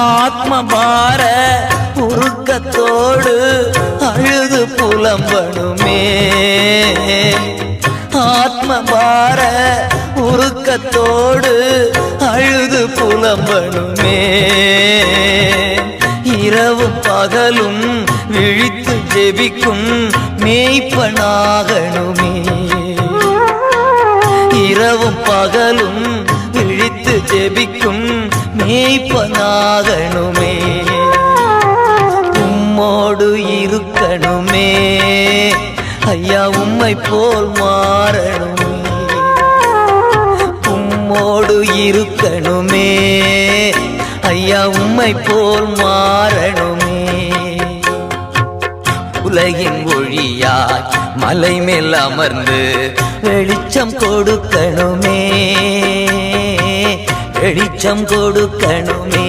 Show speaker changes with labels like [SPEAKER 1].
[SPEAKER 1] ஆத்ம பார உருக்கத்தோடு அழுது புலம்பணுமே. ஆத்ம பார உருக்கத்தோடு அழுது புலம்பணுமே. இரவு பகலும் விழித்து ஜெபிக்கும் மேய்ப்பனாகணுமே. இரவும் பகலும் விழித்து ஜெபிக்கும் மேய்ப்பனாகணுமே. உம்மோடு இருக்கணுமே. ஐயா உம்மை போல் மாறணுமே. உம்மோடு இருக்கணுமே. ஐயா உம்மை போல் மாறணுமே. உலகின் ஒழியாய் மலை மேல் அமர்ந்து வெளிச்சம் கொடுக்கணுமே. வெளிச்சம் கொடுக்கணுமே.